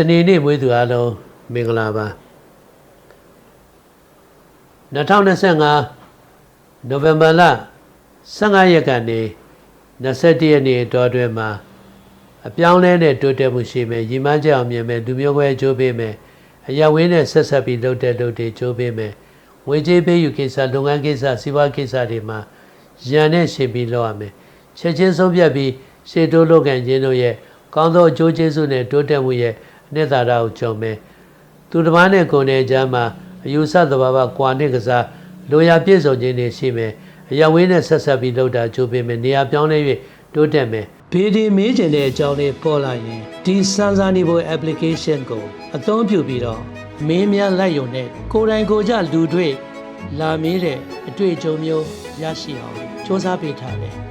တနေ့နေ့မွေးသူအားလုံးမင်္ဂလာပါ2025နိုဝင်ဘာလ15ရက်ကနေ21ရက်နေ့အတွင်းအတွင်းမှာအပြောင်းလဲတဲ့တိုးတက်မှုရှိမယ်ရီမန်းကြအောင်မြင်မယ်လူမျိုးခွဲအကျိုးပေးမယ်အရာဝင်းနဲ့ဆက်ဆက်ပြီးလုပ်တဲ့လုပ်တွေအကျိုးပေးမယ်ဝေချေးပေးယူကိစ္စလုပ်ငန်းကိစ္စစီးပွားကိစ္စတွေမှာရန်နဲ့ရှင်ပြီးလုပ်ရမယ်ချက်ချင်းဆုံးဖြတ်ပြီးရှေ့တိုးလုပ်ကန်ခြင်းတို့ရဲ့ကောင်းသောအကျိုးကျေးဇူးနဲ့တိုးတက်မှုရဲ့အ နှစ်သာရကိုကြုံမယ်သူတစ်ပါးနဲ့ကိုယ်နဲ့ကြားမှာအယူဆသဘာဝကွာနဲ့ကစားလိုရာပြည့်စုံခြင်းတွေရှိမယ်အရာဝင်းနဲ့ဆက်ဆက်ပြီးလုပ်တာကြိုးပေးမယ်နေရာပြောင်းလဲ၍တိုးတက်မယ်ဘေဒီမေးကျင်တဲ့အကြောင်းလေးပေါ်လာရင်ဒီစမ်းစာနေဖို့ application ကိုအသုံးပြုပြီးတော့မင်းများလိုက်ရုံနဲ့ကိုယ်တိုင်ကိုယ်ကြလူတွေ့လာမေးတဲ့အတွေ့အကြုံမျိုးရရှိအောင်စ조사ပေးထားတယ်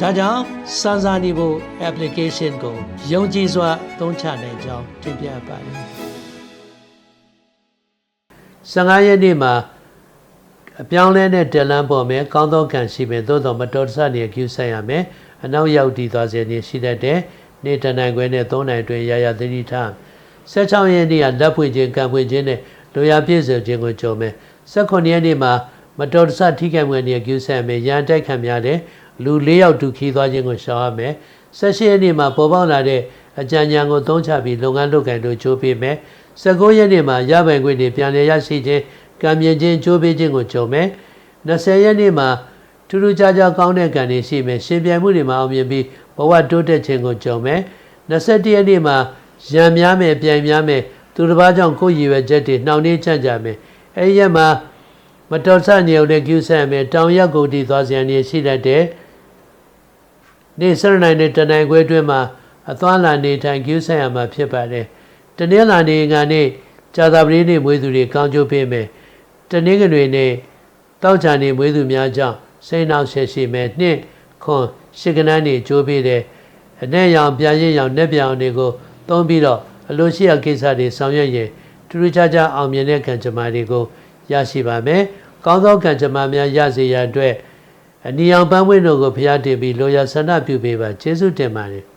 ဒါကြောင့်စမ်းစာနေဖို့ application ကိုယုံကြည်စွာသုံးချနိုင်ကြောင်းတင်ပြပါတယ်15ရက်နေ့မှာအပြောင်းလဲတဲ့တလန်းပေါ်မယ်ကောင်းသောကံရှိမယ်သို့တော်မတော်တဆနေကျူးဆိုင်ရမယ်အနောက်ရောက်တည်သွားစေနေရှိတတ်တဲ့နေ့တနိုင်ခွဲနဲ့3နိုင်တွင်ရရသတိထား16ရက်နေ့ကလက်ဖွင့်ခြင်းကံဖွင့်ခြင်းနဲ့လူရပြည့်စုံခြင်းကိုကြုံမယ်18ရက်နေ့မှာမတော်တဆထိခိုက်မှုနဲ့ကျူးဆိုင်မယ်ရန်တိုက်ခံများတဲ့ လူ၄ယောက်တူခီးသွားခြင်းကိုရှောင်ရမယ်18ရက်နေ့မှာပေါ်ပေါက်လာတဲ့အကြံဉာဏ်ကိုသုံးချပြီးလုပ်ငန်းလုပ်ကိုင်တို့ချိုးပေးမယ်19ရက်နေ့မှာရပိုင်ခွင့်တွေပြန်လည်ရရှိခြင်းကံမြင်ခြင်းချိုးပေးခြင်းကိုကြုံမယ်20ရက်နေ့မှာထူးထူးခြားခြားကောင်းတဲ့ကံတွေရှိမယ်ရှင်ပြိုင်မှုတွေမှာအောင်မြင်ပြီးဘဝတိုးတက်ခြင်းကိုကြုံမယ်21ရက်နေ့မှာရံများမယ်ပြိုင်များမယ်သူတစ်ပါးကြောင့်ကိုယ်ရည်ရွယ်ချက်တွေနှောင့်နှေးချမ်းကြမယ်အဲဒီရက်မှာမတော်ဆနေုံနဲ့ကျူးဆန်မယ်တောင်ရက်ကိုတည်သွားစရန်နေရှိတတ်တဲ့ နေ့စရနိုင်တဲ့တနိုင်ခွဲအတွင်းမှာအသွားလာနေထိုင်ကျူးဆန်ရမှာဖြစ်ပါတယ်တနင်္လာနေ့ကနေ့ကြာသပတေးနေ့မွေးသူတွေကောင်းကျိုးပေးမယ်တနင်္ဂနွေနေ့တောက်ချာနေမွေးသူများကြောင့်စိတ်နှောက်ဆက်ရှိမယ်နှစ်ခွန်ရှစ်ကနန်းနေကျိုးပေးတယ်အနဲ့ရောင်ပြန်ရင်ရောင်နဲ့ပြောင်တွေကိုသုံးပြီးတော့အလိုရှိရာကိစ္စတွေဆောင်ရွက်ရင်ထူးထူးခြားခြားအောင်မြင်တဲ့ကံကြမ္မာတွေကိုရရှိပါမယ်။ကောင်းသောကံကြမ္မာများရစေရန်အတွက် အနီအောင်ပန်းဝင်းတို့ကိုဖျားတင်ပြီးလိုရာဆန္ဒပြုပေးပါကျေးဇူးတင်ပါတယ်။